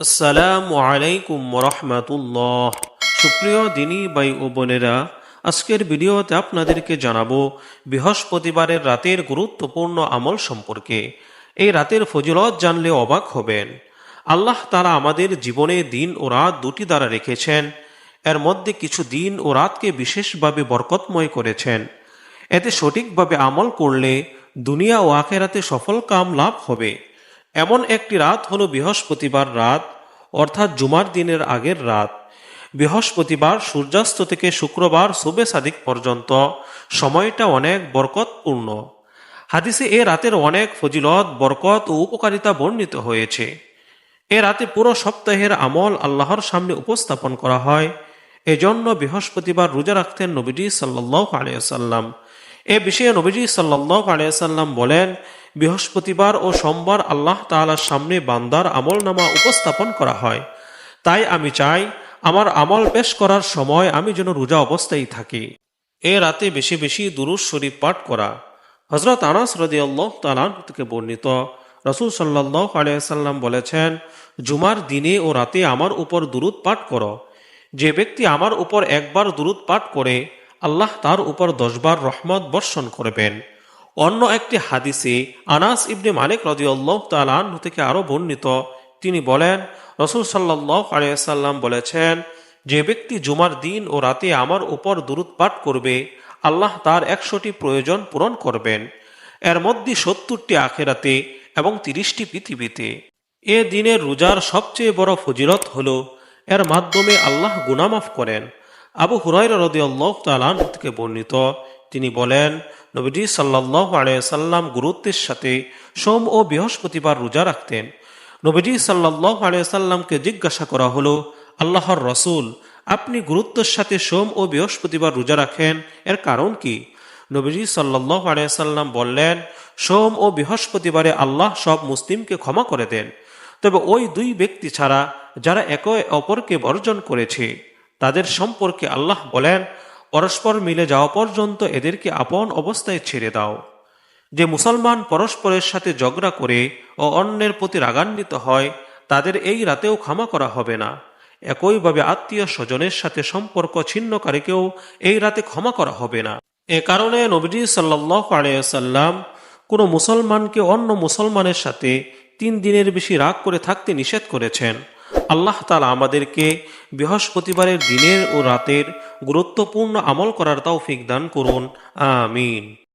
আসসালামু আলাইকুম রহমাতুল্লাহ সুপ্রিয় দিনী বাই ও বোনেরা, আজকের ভিডিওতে আপনাদেরকে জানাব বৃহস্পতিবারের রাতের গুরুত্বপূর্ণ আমল সম্পর্কে। এই রাতের ফজিলত জানলে অবাক হবেন। আল্লাহ তারা আমাদের জীবনে দিন ও রাত দুটি দ্বারা রেখেছেন। এর মধ্যে কিছু দিন ও রাতকে বিশেষভাবে বরকতময় করেছেন। এতে সঠিকভাবে আমল করলে দুনিয়া ও আখেরাতে সফল কাম লাভ হবে। এমন একটি রাত হলো বৃহস্পতিবার রাত, অর্থাৎ জুমার দিনের আগের রাত। বৃহস্পতিবার সূর্যাস্ত থেকে শুক্রবার শুভে সাদিক পর্যন্ত। সময়টা অনেক বরকতপূর্ণ। হাদিসে এ রাতের অনেক ফজিলত, বরকত ও উপকারিতা বর্ণিত হয়েছে। এ রাতে পুরো সপ্তাহের আমল আল্লাহর সামনে উপস্থাপন করা হয়। এজন্য বৃহস্পতিবার রোজা রাখতেন নবীজি সাল্লাহ আলিয়াল্লাম এ বিষয়ে নবীজি সাল্লাহ আলিয়াল্লাম বলেন বৃহস্পতিবার ও সোমবার আল্লাহ তাআলার সামনে বান্দার আমল নামা উপস্থাপন করা হয়। তাই আমি চাই, আমার আমল পেশ করার সময় আমি যেন রোজা অবস্থায় থাকি। এ রাতে বেশি বেশি দুরুজ শরীফ পাঠ করা। হজরত আনাস রদি আল্লাহ তালান থেকে বর্ণিত রসুল সাল্লাহ আলিয়াল্লাম বলেছেন, জুমার দিনে ও রাতে আমার উপর দুরুদ পাঠ করো। যে ব্যক্তি আমার উপর একবার দুরুদ পাঠ করে, আল্লাহ তার উপর দশবার রহমত বর্ষণ করবেন। অন্য একটি হাদিসে আনাস ইবনে মালিক রদিউল্লাহ তালান থেকে আরও বর্ণিত। তিনি বলেন, রসুল সাল্লাহ আলিয়াল্লাম বলেছেন, যে ব্যক্তি জুমার দিন ও রাতে আমার উপর দুরুদ পাঠ করবে, আল্লাহ তার একশোটি প্রয়োজন পূরণ করবেন। এর মধ্যে সত্তরটি আখেরাতে এবং তিরিশটি পৃথিবীতে। এ দিনের রোজার সবচেয়ে বড় ফজিলত হল, এর মাধ্যমে আল্লাহ গুনামাফ করেন। আবু হুরাই হুরাইরা রদিয়াল্লাহ তালান থেকে বর্ণিত। তিনি বলেন নবীজি সাল্লাহ আলিয়াল্লাম গুরুত্বের সাথে সোম ও বৃহস্পতিবার রোজা রাখতেন। নবীজি সাল্লাহ আলিয়াল্লামকে জিজ্ঞাসা করা হলো, আল্লাহর রসুল, আপনি গুরুত্বের সাথে সোম ও বৃহস্পতিবার রোজা রাখেন, এর কারণ কি? নবীজি সাল্লাহ আলিয়াল্লাম বললেন, সোম ও বৃহস্পতিবারে আল্লাহ সব মুসলিমকে ক্ষমা করে দেন। তবে ওই দুই ব্যক্তি ছাড়া যারা একে অপরকে বর্জন করেছে, তাদের সম্পর্কে আল্লাহ বলেন পরস্পর মিলে যাওয়া পর্যন্ত এদেরকে আপন অবস্থায় ছেড়ে দাও। যে মুসলমান পরস্পরের সাথে ঝগড়া করে ও অন্যের প্রতি রাগান্বিত হয়, তাদের এই রাতেও ক্ষমা করা হবে না। একইভাবে আত্মীয় স্বজনের সাথে সম্পর্ক ছিন্নকারীকেও এই রাতে ক্ষমা করা হবে না। এ কারণে নবীজি সাল্লাহ আলিয়াল্লাম কোনো মুসলমানকে অন্য মুসলমানের সাথে তিন দিনের বেশি রাগ করে থাকতে নিষেধ করেছেন। আল্লাহ তালা আমাদেরকে বৃহস্পতিবারের দিনের ও রাতের গুরুত্বপূর্ণ আমল করার তৌফিক দান করুন। আমিন।